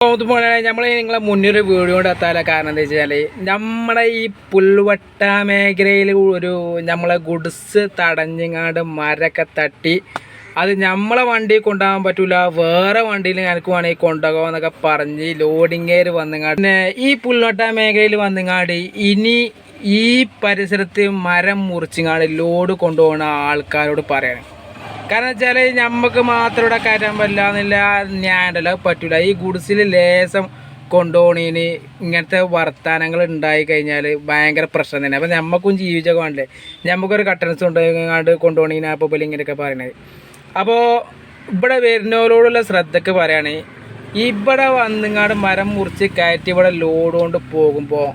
പോലെ നമ്മൾ നിങ്ങളെ മുന്നൊരു വീഡിയോ കൊണ്ട് എത്താനുള്ള കാരണം എന്താ വെച്ചാൽ നമ്മളെ ഈ പുൽവട്ട മേഖലയിൽ ഒരു നമ്മളെ ഗുഡ്സ് തടഞ്ഞങ്ങാണ്ട് മരൊക്കെ തട്ടി അത് നമ്മളെ വണ്ടി കൊണ്ടുപോകാൻ പറ്റൂല വേറെ വണ്ടിയിൽ എനിക്ക് വേണമെങ്കിൽ കൊണ്ടുപോകാമെന്നൊക്കെ പറഞ്ഞ് ലോഡിങ്ങേര് വന്നങ്ങാണ്ട്. പിന്നെ ഈ പുൽവട്ട മേഖലയിൽ വന്നങ്ങാണ്ട് ഇനി ഈ പരിസരത്ത് മരം മുറിച്ചങ്ങാണ്ട് ലോഡ് കൊണ്ടുപോകുന്ന ആൾക്കാരോട് പറയണം. കാരണം വെച്ചാൽ നമുക്ക് മാത്രം ഇവിടെ കയറ്റാൻ പറ്റില്ല എന്നില്ല ഉണ്ടല്ലോ പറ്റൂല. ഈ ഗുഡ്സിൽ ലേസം കൊണ്ടുപോണീന് ഇങ്ങനത്തെ വർത്തമാനങ്ങൾ ഉണ്ടായി കഴിഞ്ഞാൽ ഭയങ്കര പ്രശ്നം തന്നെ. അപ്പം നമുക്കും ജീവിച്ചൊക്കെ വേണ്ടേ? നമുക്കൊരു കട്ടൻസ് കൊണ്ടുപോയി കൊണ്ടുപോകണീന് അപ്പോൾ പോലെ ഇങ്ങനെയൊക്കെ പറയണത്. അപ്പോൾ ഇവിടെ വരുന്നവരോടുള്ള ശ്രദ്ധക്ക് പറയുകയാണ് ഇവിടെ വന്നിങ്ങാട് മരം മുറിച്ച് കയറ്റി ഇവിടെ ലോഡ് കൊണ്ട് പോകുമ്പോൾ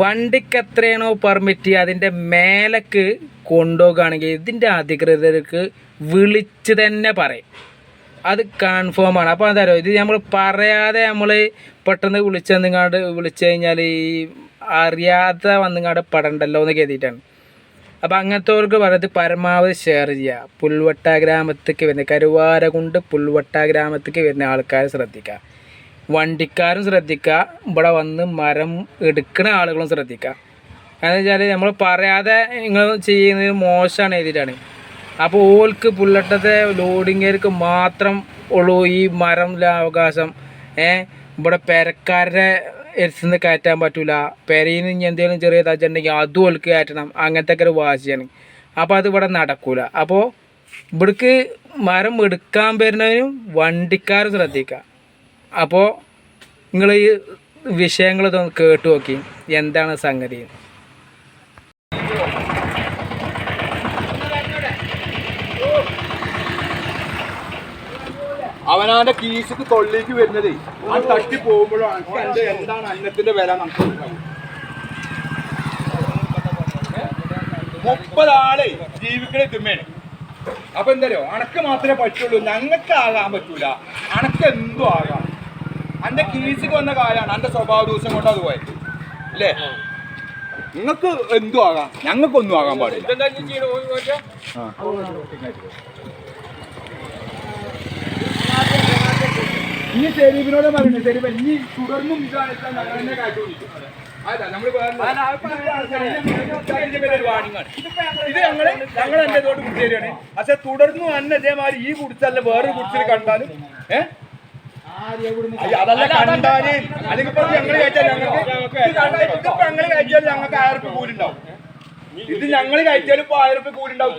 വണ്ടിക്ക് എത്രയാണോ പെർമിറ്റ് അതിന്റെ മേലക്ക് കൊണ്ടുപോകുകയാണെങ്കിൽ ഇതിന്റെ അധികൃതർക്ക് വിളിച്ച് തന്നെ പറയും. അത് കൺഫേം ആണ്. അപ്പോൾ എന്താ ഇത് നമ്മൾ പറയാതെ നമ്മൾ പെട്ടെന്ന് വിളിച്ചെന്നിങ്ങാണ്ട് വിളിച്ചു കഴിഞ്ഞാൽ ഈ അറിയാതെ വന്നിങ്ങാണ്ട് പടണ്ടല്ലോ എന്ന് കരുതിയിട്ടാണ്. അപ്പോൾ അങ്ങനത്തെവർക്ക് പറയുന്നത് പരമാവധി ഷെയർ ചെയ്യുക പുൽവട്ട ഗ്രാമത്തേക്ക് വരുന്ന കരുവാര കൊണ്ട് പുൽവട്ട ഗ്രാമത്തേക്ക് വരുന്ന ആൾക്കാരെ ശ്രദ്ധിക്കുക വണ്ടിക്കാരും ശ്രദ്ധിക്കുക ഇവിടെ വന്ന് മരം എടുക്കുന്ന ആളുകളും ശ്രദ്ധിക്കുക എന്ന് വെച്ചാൽ നമ്മൾ പറയാതെ നിങ്ങൾ ചെയ്യുന്നത് മോശമാണ് എഴുതിയിട്ടാണ്. അപ്പോൾ ഓൾക്ക് പുല്ലട്ടത്തെ ലോഡിങ്ങേർക്ക് മാത്രം ഉള്ളൂ ഈ മരം അവകാശം. ഏ? ഇവിടെ പെരക്കാരുടെ എരിച്ചിന്ന് കയറ്റാൻ പറ്റൂല. പെരയിൽ നിന്ന് എന്തെങ്കിലും ചെറിയ തച്ചുണ്ടെങ്കിൽ അതും ഓൾക്ക് കയറ്റണം. അങ്ങനത്തെ ഒക്കെ ഒരു വാശിയാണ്. അപ്പോൾ അത് ഇവിടെ നടക്കൂല. അപ്പോൾ ഇവിടേക്ക് മരം എടുക്കാൻ വരുന്നതിനും വണ്ടിക്കാർ ശ്രദ്ധിക്കുക അപ്പോൾ നിങ്ങൾ ഈ വിഷയങ്ങൾ കേട്ട് നോക്കി. എന്താണ് സംഗതി? അവനാന്റെ കീശക്ക് തൊള്ളിക്ക് വരുന്നത് ആ തട്ടി പോകുമ്പോഴാണ് എന്റെ എന്താണ് അന്നത്തിന്റെ വില നമുക്ക് മുപ്പതാൾ ജീവിക്കണേ തിമ്മേണ് അപ്പൊ എന്തല്ലോ അണക്ക് മാത്രമേ പറ്റുള്ളൂ. ഞങ്ങൾക്ക് ആകാൻ പറ്റൂല. അണക്ക് എന്തും ആകാം. അന്റെ കീശക്ക് വന്ന കാലാണ് അന്റെ സ്വഭാവ ദിവസം കൊണ്ട് അത് പോയത്. അല്ലേ നിങ്ങൾക്ക് എന്തും ആകാം. ഞങ്ങൾക്കൊന്നും ആകാൻ പാടില്ല. ഇനി ശരീഫിനോട് പറയുന്നത് ശരീഫ് ഇനി തുടർന്നും ഞങ്ങൾ തന്നെ വാണിങ്ങാണ് ഇത് ഞങ്ങൾ ഞങ്ങൾ എന്റെ ഇതോട് കുടിച്ചേരാണ് പക്ഷെ തുടർന്നും അന്നെ ഇതേമാതിരി ഈ കുടിച്ചല്ല വേറെ കുടിച്ചിൽ കണ്ടാലും ഏഹ് അതല്ല കണ്ടാൽ. അല്ലെങ്കിൽ ഇപ്പൊ ഞങ്ങൾ കഴിച്ചാൽ ഞങ്ങൾക്ക് ഇതിപ്പോ ഞങ്ങൾ കഴിച്ചാൽ ഞങ്ങൾക്ക് ആയിരം രൂപ കൂലുണ്ടാവും. ഇത് ഞങ്ങൾ കഴിച്ചാലും ഇപ്പൊ ആയിരം രൂപ കൂലുണ്ടാവും.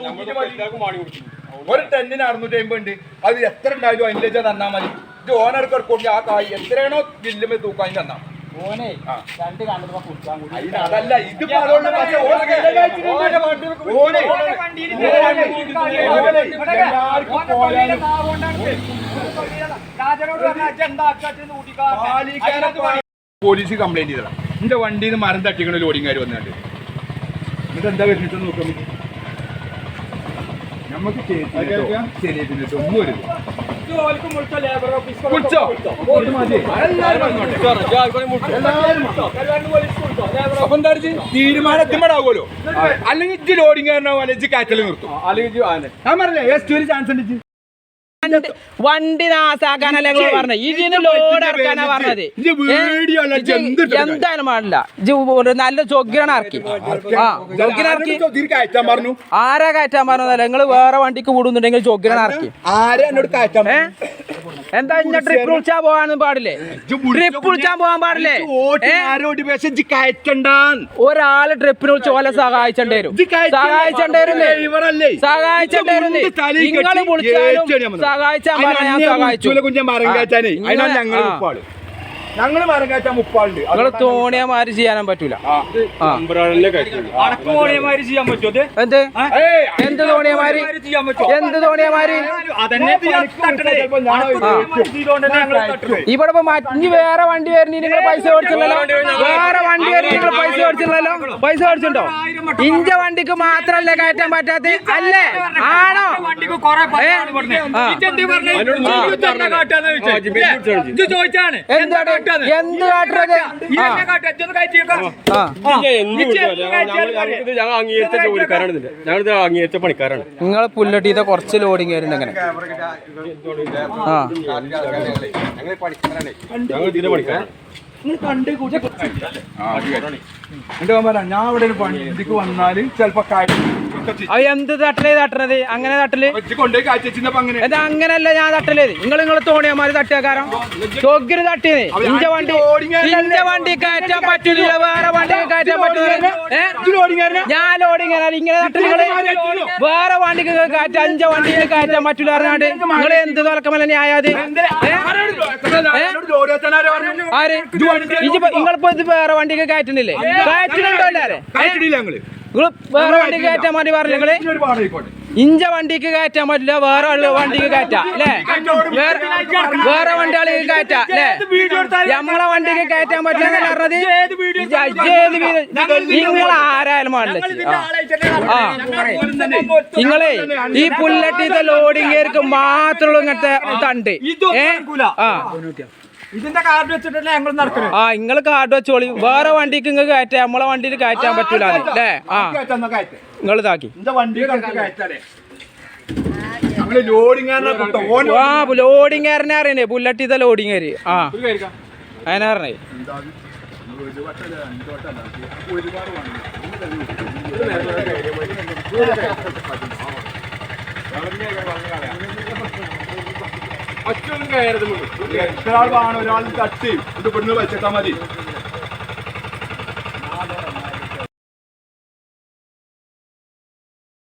മതി. ഒരു ടെന്നിന് അറുന്നൂറ്റി അമ്പത് ഉണ്ട് അത് എത്ര ഉണ്ടായാലും അതിന്റെ വെച്ചാൽ തന്നാ മതി. ഇത് ഓണർക്ക് കൊടുക്കും ആ കായ് എത്രയാണോ ബില്ലുമേ തൂക്കാൻ തന്നാ? ഓനെ രണ്ട് കുടിക്കാൻ കൂടി. അതല്ല പോലീസ് കംപ്ലൈന്റ് ചെയ്തതാ. എന്റെ വണ്ടിയിൽ നിന്ന് മരം തട്ടിക്കണ ലോഡിങ്ങാർ വന്നിട്ട് എന്നിട്ട് എന്താ വെച്ചിട്ട് നോക്കാൻ നമുക്ക് ശരിയായിട്ട് ഒന്നും ഒരു. അപ്പൊ എന്താ അല്ലെങ്കിൽ ഇജ്ജ് ലോഡിങ് കാരണോ അല്ലെങ്കിൽ ഇജ്ജ് കാറ്റൽ നിർത്തും. ഞാൻ പറഞ്ഞില്ലേ എസ് ഒരു ചാൻസ് ഉണ്ട്. വണ്ടി- നാസാക്കാനല്ല നിങ്ങൾ പറഞ്ഞത്? ഇതിന് ലോഡ് ഇറക്കാനാ പറഞ്ഞത്? എന്തായാലും പാടില്ല. നല്ല ചൊഗ്ഗിനാണ് ഇറക്കി ആ ചൊഗ്ഗിനിറക്കി ആരോട് കയറ്റാൻ പറഞ്ഞു. ആരാ കയറ്റാൻ പറഞ്ഞതല്ല? നിങ്ങൾ വേറെ വണ്ടിക്ക് വിടുന്നുണ്ടെങ്കിൽ ചൊഗ്ഗിനാണ് ഇറക്കി ആരാ എന്നോട് കയറ്റാൻ എന്താ ഇന്ന ട്രിപ്പ് വിളിച്ചാ പോകാനും പാടില്ലേ? ട്രിപ്പ് വിളിച്ചാൻ പോകാൻ പാടില്ലേ? ഒരാൾ ട്രിപ്പിന് വിളിച്ച് ഓലെ സഹായിച്ചേണ്ടി വരും. സഹായിച്ചേണ്ടി സഹായിച്ചേണ്ടി നിങ്ങൾ വിളിച്ചാലും ഞാൻ അന്നെ സഹായിച്ചു. ഞങ്ങൾ ആ. ഞങ്ങൾ മരം കയറ്റാൻ മുപ്പാളുണ്ട് നിങ്ങൾ തോണിയമാര് ചെയ്യാനും പറ്റൂല. അടക്കോണിയമാര് ചെയ്യാൻ പറ്റുമോ? എന്ത്? എന്ത് തോണിയമാര്? എന്ത് തോണിയമാര്. ഇവിടെ മറ്റു വേറെ വണ്ടി വരുന്ന നിങ്ങൾ പൈസ കൊടുത്തില്ലല്ലോ വേറെ വണ്ടി വരുന്ന നിങ്ങൾ പൈസ മേടിച്ചില്ലല്ലോ പൈസ മേടിച്ചിട്ടുണ്ടോ? ഇഞ്ച വണ്ടിക്ക് മാത്രല്ലേ കയറ്റാൻ പറ്റാത്ത? അല്ലേ? ആണോ? എന്ത് കാട്ടത് ഞങ്ങൾ ഞങ്ങൾ അംഗീകരിച്ച ജോലിക്കാരാണ് അംഗീകരിച്ച പണിക്കാരാണ് നിങ്ങൾ പുല്ലട്ടീത്തെ കുറച്ച് ലോഡിങ് വരുന്നുണ്ട് അങ്ങനെ. ആ. ഞങ്ങൾ ഇതിന്റെ പണിക്കാരാണ് എന്റെ ഞാൻ ഇവിടെ ഒരു പണി ഇതിക്ക് വന്നാൽ ചെലപ്പോ അത് എന്ത് തട്ടലേ തട്ടണത്? അങ്ങനെ തട്ടൽ? എന്താ അങ്ങനല്ല ഞാൻ തട്ടലേ. നിങ്ങൾ നിങ്ങൾ തോണിയമാര് തട്ടിയക്കാരം ചോഗ്യര് തട്ടിയത് ഇഞ്ച വണ്ടി ഇഞ്ച വണ്ടി കയറ്റാൻ പറ്റൂല വേറെ വണ്ടി കയറ്റാൻ പറ്റൂല? ഞാൻ ലോഡിങ് ഇങ്ങനെ തട്ടൽ വേറെ വണ്ടിക്ക് കയറ്റാൻ അഞ്ച വണ്ടിയിൽ കയറ്റാൻ പറ്റൂല പറഞ്ഞാണ്ട്. നിങ്ങൾ എന്ത് തുറക്കമല്ല ന്യായത് ആര്? നിങ്ങളിപ്പോ ഇത് വേറെ വണ്ടിക്ക് കയറ്റുന്നില്ലേ? കയറ്റുന്നുണ്ടോ അല്ലേ നിങ്ങൾ വേറെ വണ്ടി കയറ്റാൻ വേണ്ടി പറഞ്ഞു നിങ്ങൾ? ഇഞ്ച വണ്ടിക്ക് കയറ്റാൻ പറ്റില്ല വേറെ ആൾ വണ്ടിക്ക് കയറ്റാം അല്ലേ? വേറെ വണ്ടി ആളുകൾ കയറ്റാം അല്ലേ? നമ്മളെ വണ്ടിക്ക് കയറ്റാൻ പറ്റില്ല പറഞ്ഞത്? നിങ്ങൾ ആരായാലും ആ. നിങ്ങളെ ഈ പുല്ലട്ടിത്തെ ലോഡിങ്ങേർക്ക് മാത്രമുള്ള ഇങ്ങനത്തെ തണ്ട്. ഏ? ആ. ഇതിന്റെ കാർഡ് വെച്ചിട്ടല്ലേ ഞങ്ങൾ നടക്കുന്നത് ആ നിങ്ങൾ കാർഡ് വെച്ചോളി. വേറെ വണ്ടിക്ക് നിങ്ങൾ കയറ്റാം. നമ്മളെ വണ്ടിയിൽ കയറ്റാൻ പറ്റൂല അല്ലേ? ആ. നിങ്ങൾ ഇതാക്കി. ആ ലോഡിംഗ് കാരനെ അറിയണേ. ബുള്ളറ്റ് ചെയ്ത ലോഡിംഗ് കാര്. ആ. അതിനെ അറിയണേ ഒരാൾ കാണും ഒരാൾ തട്ടി ഇത് പെണ്ണ് വെച്ചിട്ടാ മതി.